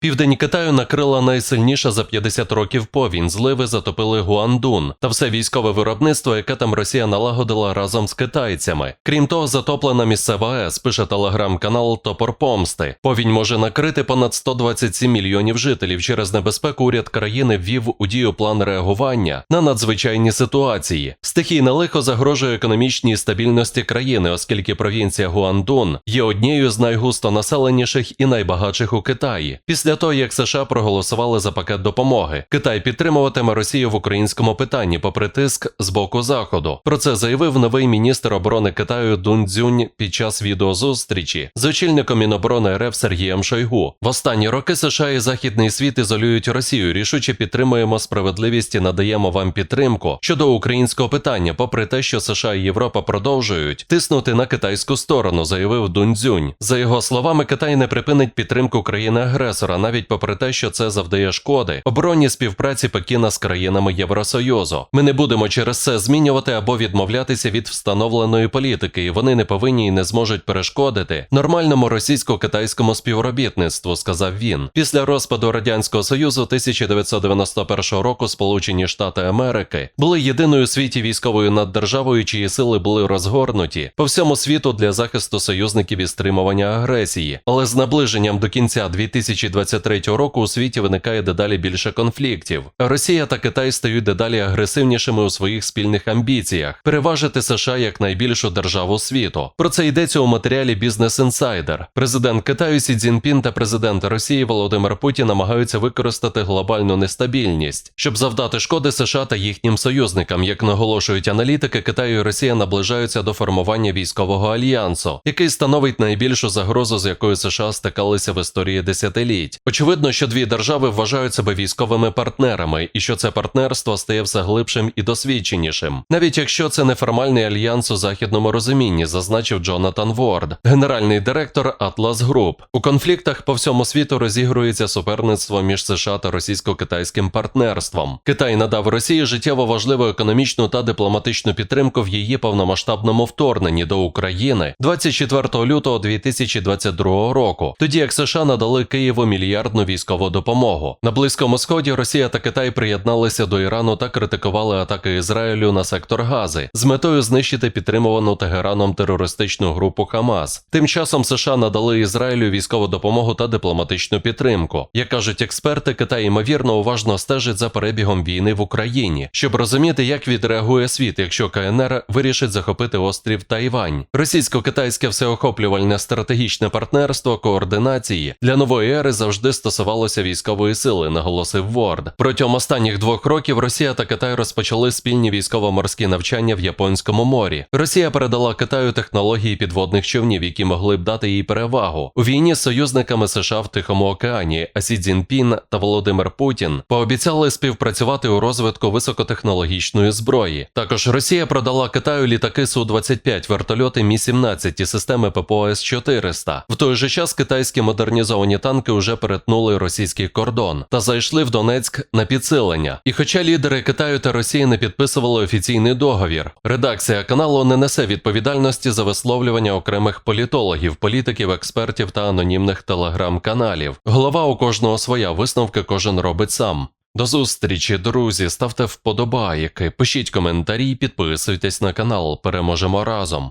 Південь Китаю накрила найсильніша за 50 років повінь, зливи затопили Гуандун та все військове виробництво, яке там Росія налагодила разом з китайцями. Крім того, затоплена місцева АЕС, пише телеграм-канал Топор Помсти. Повінь може накрити понад 127 мільйонів жителів. Через небезпеку уряд країни ввів у дію план реагування на надзвичайні ситуації. Стихійне лихо загрожує економічній стабільності країни, оскільки провінція Гуандун є однією з найгустонаселеніших і найбагатших у Китаї. Після того, як США проголосували за пакет допомоги, Китай підтримуватиме Росію в українському питанні, попри тиск з боку заходу. Про це заявив новий міністр оборони Китаю Дун Цзюнь під час відеозустрічі з очільником Міноборони РФ Сергієм Шойгу. В останні роки США і західний світ ізолюють Росію. Рішуче підтримуємо справедливість і надаємо вам підтримку щодо українського питання, попри те, що США і Європа продовжують тиснути на китайську сторону, заявив Дун Цзюнь. За його словами, Китай не припинить підтримку країни-агресора, навіть попри те, що це завдає шкоди оборонній співпраці Пекіна з країнами Євросоюзу. Ми не будемо через це змінювати або відмовлятися від встановленої політики, і вони не повинні і не зможуть перешкодити нормальному російсько-китайському співробітництву, сказав він. Після розпаду радянського союзу 1991 року Сполучені Штати Америки були єдиною у світі військовою наддержавою, чиї сили були розгорнуті по всьому світу для захисту союзників і стримування агресії. Але з наближенням до кінця 2023 року у світі виникає дедалі більше конфліктів. Росія та Китай стають дедалі агресивнішими у своїх спільних амбіціях переважити США як найбільшу державу світу. Про це йдеться у матеріалі Business Insider. Президент Китаю Сі Цзіньпін та президент Росії Володимир Путін намагаються використати глобальну нестабільність, щоб завдати шкоди США та їхнім союзникам. Як наголошують аналітики, Китай і Росія наближаються до формування військового альянсу, який становить найбільшу загрозу, з якою США стикалися в історії десятиліть. Очевидно, що дві держави вважають себе військовими партнерами, і що це партнерство стає все глибшим і досвідченішим, навіть якщо це неформальний альянс у західному розумінні, зазначив Джонатан Ворд, генеральний директор Atlas Group. У конфліктах по всьому світу розігрується суперництво між США та російсько-китайським партнерством. Китай надав Росії життєво важливу економічну та дипломатичну підтримку в її повномасштабному вторгненні до України 24 лютого 2022 року, тоді як США надали Києву мільярдну військову допомогу. На близькому сході Росія та Китай приєдналися до Ірану та критикували атаки Ізраїлю на сектор Гази з метою знищити підтримувану Тегераном терористичну групу Хамас. Тим часом США надали Ізраїлю військову допомогу та дипломатичну підтримку. Як кажуть експерти, Китай ймовірно уважно стежить за перебігом війни в Україні, щоб розуміти, як відреагує світ, якщо КНР вирішить захопити острів Тайвань. Російсько-китайське всеохоплювальне стратегічне партнерство координації для нової ери завжди стосувалося військової сили, наголосив Ворд. Протягом останніх двох років Росія та Китай розпочали спільні військово-морські навчання в Японському морі. Росія передала Китаю технології підводних човнів, які могли б дати їй перевагу у війні з союзниками США в Тихому океані. А Сі Цзіньпін та Володимир Путін пообіцяли співпрацювати у розвитку високотехнологічної зброї. Також Росія продала Китаю літаки су 25 вертольоти Мі 17 і системи ППО С 400 В той же час китайські модернізовані танки вже перетнули російський кордон та зайшли в Донецьк на підсилення. І хоча лідери Китаю та Росії не підписували офіційний договір, редакція каналу не несе відповідальності за висловлювання окремих політологів, політиків, експертів та анонімних телеграм-каналів. Голова у кожного своя висновки кожен робить сам. До зустрічі, друзі. Ставте вподобайки, пишіть коментарі, підписуйтесь на канал. Переможемо разом.